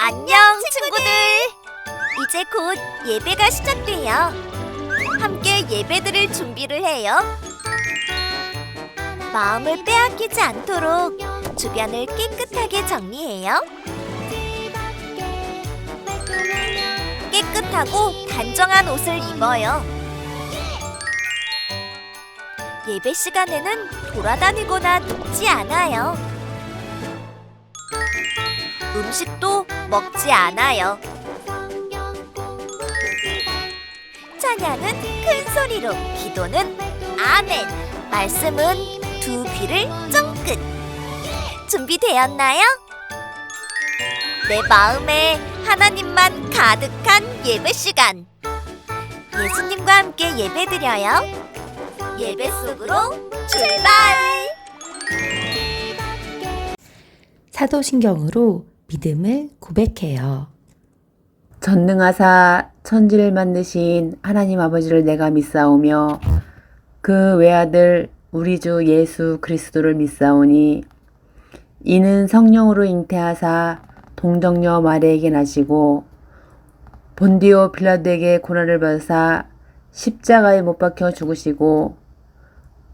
안녕, 친구들. 이제 곧 예배가 시작돼요. 함께 예배드릴 준비를 해요. 마음을 빼앗기지 않도록 주변을 깨끗하게 정리해요. 깨끗하고 단정한 옷을 입어요. 예배 시간에는 돌아다니거나 눕지 않아요. 음식도 먹지 않아요. 찬양은 큰 소리로, 기도는 아멘, 말씀은 두 귀를 쫑긋. 준비되었나요? 내 마음에 하나님만 가득한 예배 시간. 예수님과 함께 예배드려요. 예배 속으로 출발! 사도신경으로 믿음을 고백해요. 전능하사 천지를 만드신 하나님 아버지를 내가 믿사오며 그 외아들 우리 주 예수 그리스도를 믿사오니 이는 성령으로 잉태하사 동정녀 마리에게 나시고 본디오 빌라도에게 고난을 받으사 십자가에 못 박혀 죽으시고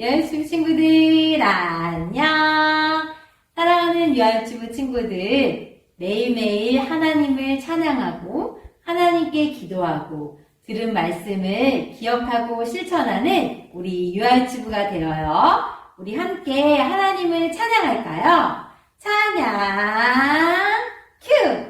유아유치부 친구들 안녕 사랑하는 유아유치부 친구들 매일매일 하나님을 찬양하고 하나님께 기도하고 들은 말씀을 기억하고 실천하는 우리 유아유치부가 되어요 우리 함께 하나님을 찬양할까요? 찬양 큐!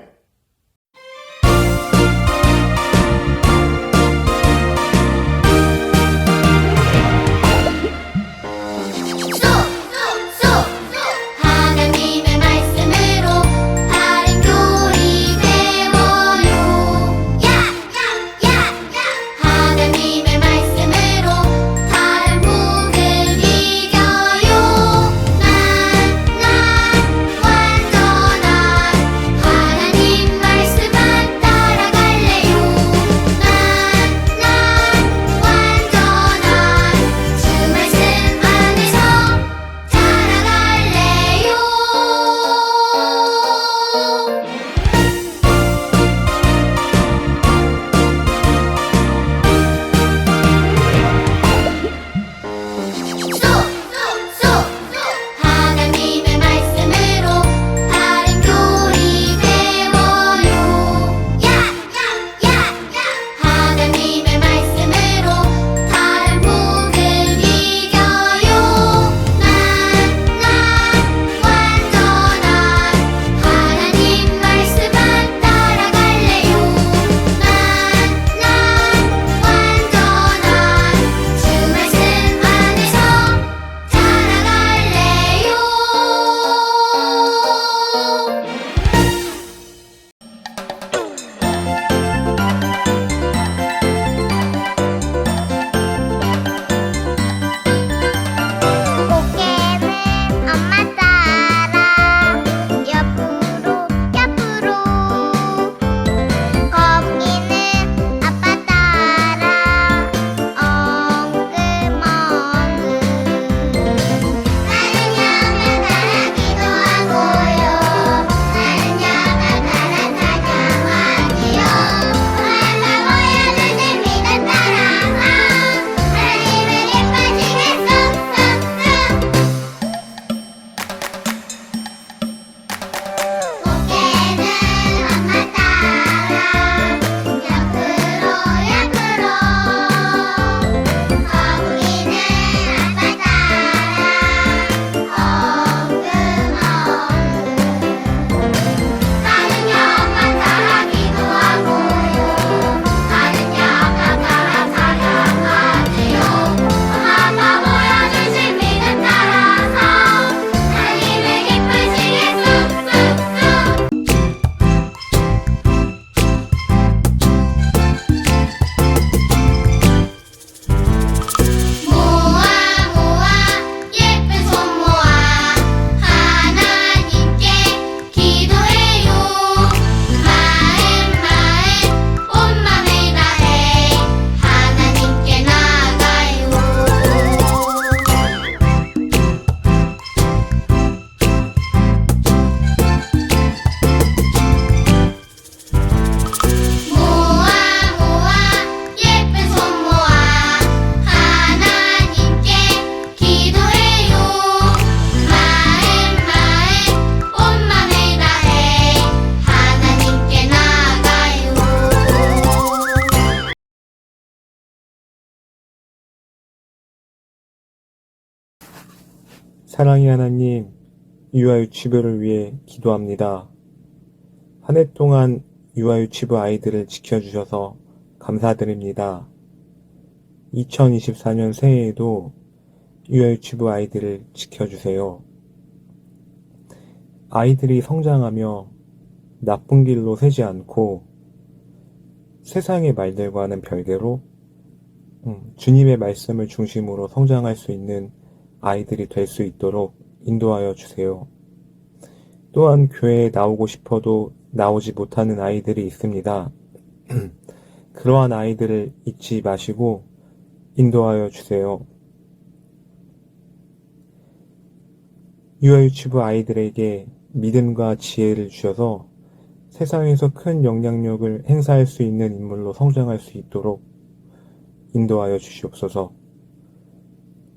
사랑의 하나님, 유아유 치부를 위해 기도합니다. 한 해 동안 유아유 치부 아이들을 지켜주셔서 감사드립니다. 2024년 새해에도 유아유 치부 아이들을 지켜주세요. 아이들이 성장하며 나쁜 길로 새지 않고 세상의 말들과는 별개로 음, 주님의 말씀을 중심으로 성장할 수 있는 아이들이 될 수 있도록 인도하여 주세요. 또한 교회에 나오고 싶어도 나오지 못하는 아이들이 있습니다. 그러한 아이들을 잊지 마시고 인도하여 주세요. 유아유치부 아이들에게 믿음과 지혜를 주셔서 세상에서 큰 영향력을 행사할 수 있는 인물로 성장할 수 있도록 인도하여 주시옵소서.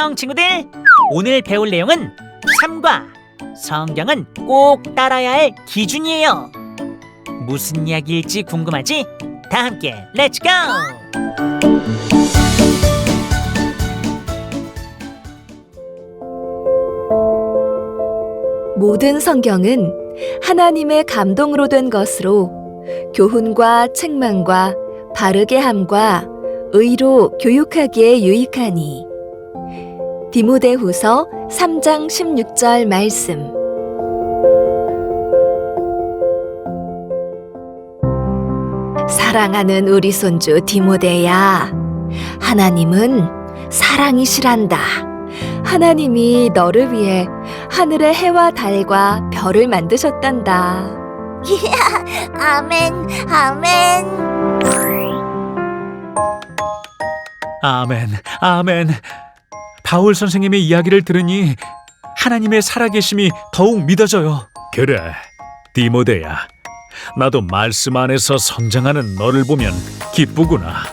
안녕 친구들 오늘 배울 내용은 삼과 성경은 꼭 따라야 할 기준이에요 무슨 이야기일지 궁금하지? 다 함께 렛츠고! 모든 성경은 하나님의 감동으로 된 것으로 교훈과 책망과 바르게 함과 의로 교육하기에 유익하니 디모데후서 3장 16절 말씀 사랑하는 우리 손주 디모데야 하나님은 사랑이시란다 하나님이 너를 위해 하늘의 해와 달과 별을 만드셨단다 아멘, 아멘. 아멘, 아멘. 바울 선생님의 이야기를 들으니 하나님의 살아계심이 더욱 믿어져요. 그래, 디모데야. 나도 말씀 안에서 성장하는 너를 보면 기쁘구나.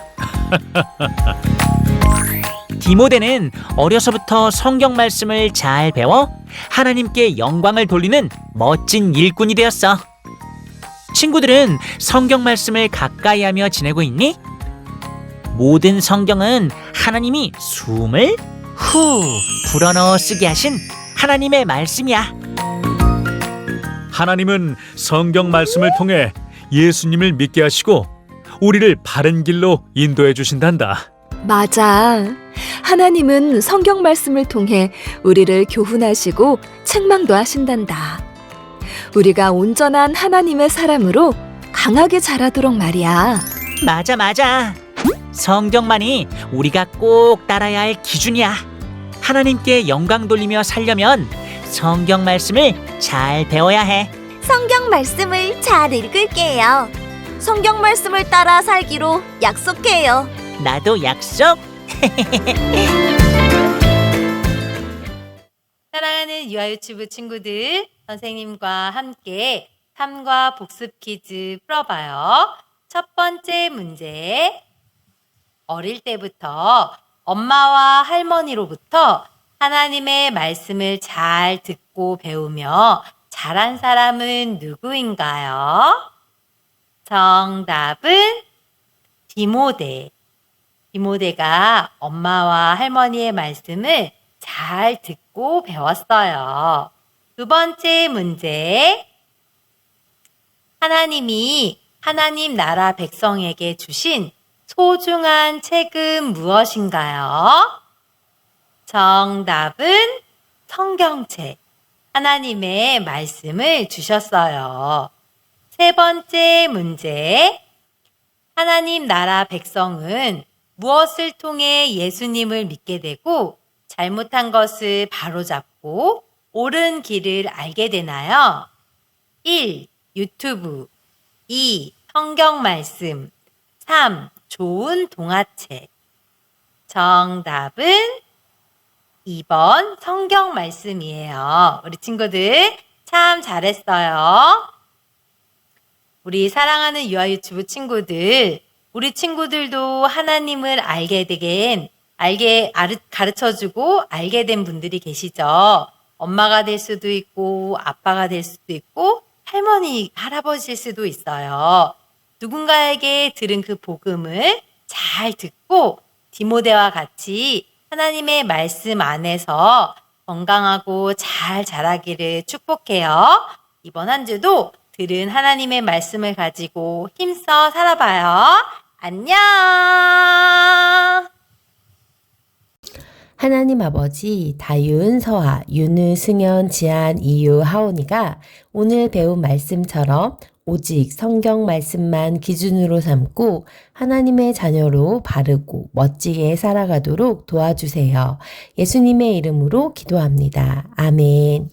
디모데는 어려서부터 성경 말씀을 잘 배워 하나님께 영광을 돌리는 멋진 일꾼이 되었어. 친구들은 성경 말씀을 가까이 하며 지내고 있니? 모든 성경은 하나님이 숨을 후 불어넣어 쓰게 하신 하나님의 말씀이야. 하나님은 성경 말씀을 통해 예수님을 믿게 하시고 우리를 바른 길로 인도해 주신단다. 맞아. 하나님은 성경 말씀을 통해 우리를 교훈하시고 책망도 하신단다. 우리가 온전한 하나님의 사람으로 강하게 자라도록 말이야. 맞아, 맞아. 성경만이 우리가 꼭 따라야 할 기준이야. 하나님께 영광 돌리며 살려면 성경 말씀을 잘 배워야 해. 성경 말씀을 잘 읽을게요. 성경 말씀을 따라 살기로 약속해요. 나도 약속. 사랑하는 유아 유튜브 친구들, 선생님과 함께 삶과 복습 퀴즈 풀어봐요. 첫 번째 문제. 어릴 때부터 엄마와 할머니로부터 하나님의 말씀을 잘 듣고 배우며 자란 사람은 누구인가요? 정답은 디모데. 디모데가 엄마와 할머니의 말씀을 잘 듣고 배웠어요. 두 번째 문제. 하나님이 하나님 나라 백성에게 주신 소중한 책은 무엇인가요? 정답은 성경책. 하나님의 말씀을 주셨어요. 세 번째 문제. 하나님 나라 백성은 무엇을 통해 예수님을 믿게 되고 잘못한 것을 바로잡고 옳은 길을 알게 되나요? 1. 유튜브 2. 성경 말씀 3. 좋은 동화책 정답은 2번 성경 말씀이에요. 우리 친구들 참 잘했어요. 우리 사랑하는 유아 유튜브 친구들, 우리 친구들도 하나님을 알게 되긴 알게 가르쳐 주고 알게 된 분들이 계시죠. 엄마가 될 수도 있고 아빠가 될 수도 있고 할머니, 할아버지일 수도 있어요. 누군가에게 들은 그 복음을 잘 듣고 디모데와 같이 하나님의 말씀 안에서 건강하고 잘 자라기를 축복해요. 이번 한 주도 들은 하나님의 말씀을 가지고 힘써 살아봐요. 안녕! 하나님 아버지 다윤, 서하, 윤우, 승현, 지한, 이유, 하온이가 오늘 배운 말씀처럼 오직 성경 말씀만 기준으로 삼고 하나님의 자녀로 바르고 멋지게 살아가도록 도와주세요. 예수님의 이름으로 기도합니다. 아멘.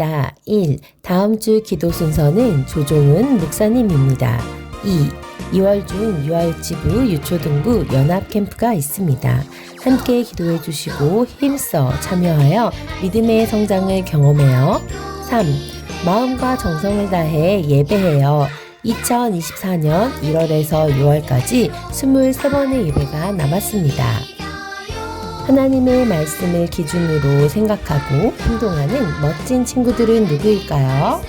안내해드립니다. 1. 다음 주 기도 순서는 조종은 목사님입니다. 2. 2월 중 유아유치부 유초등부 연합 캠프가 있습니다. 함께 기도해 주시고 힘써 참여하여 믿음의 성장을 경험해요. 3. 마음과 정성을 다해 예배해요. 2024년 1월에서 6월까지 23번의 예배가 남았습니다. 하나님의 말씀을 기준으로 생각하고 행동하는 멋진 친구들은 누구일까요?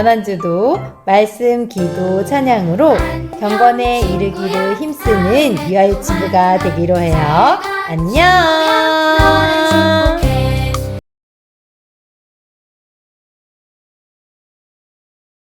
친구들, 이번 한 주도 말씀, 기도, 찬양으로 경건에 이르기를 힘쓰는 유아유치부가 되기로 해요. 안녕!